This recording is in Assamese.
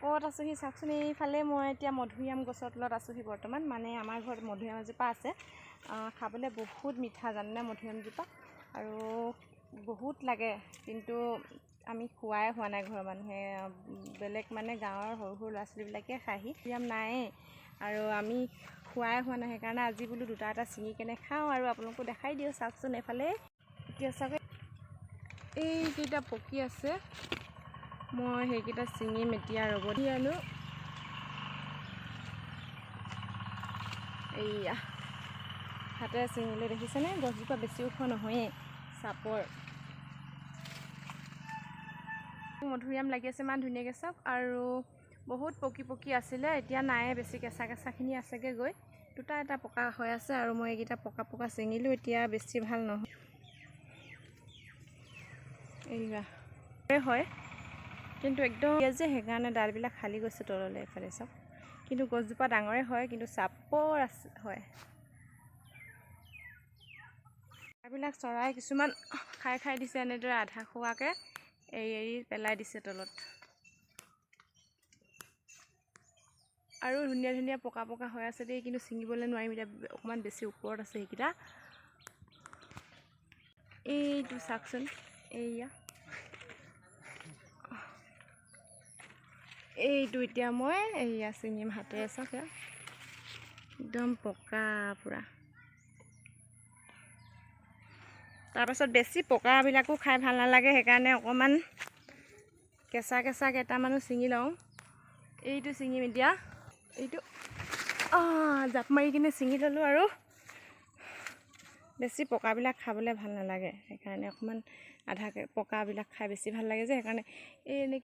ক'ত আছোঁহি চাওকচোন এইফালে মই এতিয়া মধুৰিআম গছৰ তলত আছোঁহি বৰ্তমান। মানে আমাৰ ঘৰত মধুৰিআম এজোপা আছে। খাবলৈ বহুত মিঠা জানেনে মধুৰিআমজোপা আৰু বহুত লাগে কিন্তু আমি খোৱাই হোৱা নাই ঘৰৰ মানুহে। বেলেগ মানে গাঁৱৰ সৰু সৰু ল'ৰা ছোৱালীবিলাকে খায়হি। মধুৰিআম নায়েই। আৰু আমি খোৱাই হোৱা নাই সেইকাৰণে আজি বোলো দুটা এটা ছিঙি কেনে খাওঁ আৰু আপোনালোকো দেখাই দিওঁ চাওকচোন এইফালে। এতিয়া চাওক এইকেইটা পকি আছে। মই সেইকেইটা ছিঙিম এতিয়া ৰ'ব দি আনো। এইয়া হাতেৰে ছিঙিলে দেখিছেনে? গছজোপা বেছি ওখ নহয়েই চাপৰ। মধুৰিআম লাগি আছে ইমান ধুনীয়াকৈ চাওক। আৰু বহুত পকি পকি আছিলে এতিয়া নাই বেছি কেঁচা কেঁচাখিনি আছেগৈ গৈ। দুটা এটা পকা হৈ আছে আৰু মই এইকেইটা পকা পকা ছিঙিলোঁ এতিয়া বেছি ভাল নহয়। এইয়া হয়। কিন্তু একদম যে সেইকাৰণে ডালবিলাক খালি গৈছে তললৈ এইফালে চাওক কিন্তু গছজোপা ডাঙৰে হয় কিন্তু চাপৰ আছে হয়। এইবিলাক চৰাই কিছুমান খাই খাই দিছে এনেদৰে আধা খোৱাকৈ এৰি এৰি পেলাই দিছে তলত। আৰু ধুনীয়া ধুনীয়া পকা পকা হৈ আছে দেই কিন্তু ছিঙিবলৈ নোৱাৰিম এতিয়া অকণমান বেছি ওপৰত আছে সেইকেইটা। এইটো চাওকচোন এইয়া। এইটো এতিয়া মই এইয়া ছিঙিম হাতেৰে চাওক। একদম পকা পূৰা। তাৰপাছত বেছি পকাবিলাকো খাই ভাল নালাগে সেইকাৰণে অকণমান কেঁচা কেঁচা কেইটামানো ছিঙি লওঁ। এইটো ছিঙিম এতিয়া। এইটো জাপ মাৰি কিনে ছিঙি ল'লোঁ আৰু। বেছি পকাবিলাক খাবলৈ ভাল নালাগে সেইকাৰণে অকণমান আধাকে পকাবিলাক খাই বেছি ভাল লাগে যে সেইকাৰণে এই এনে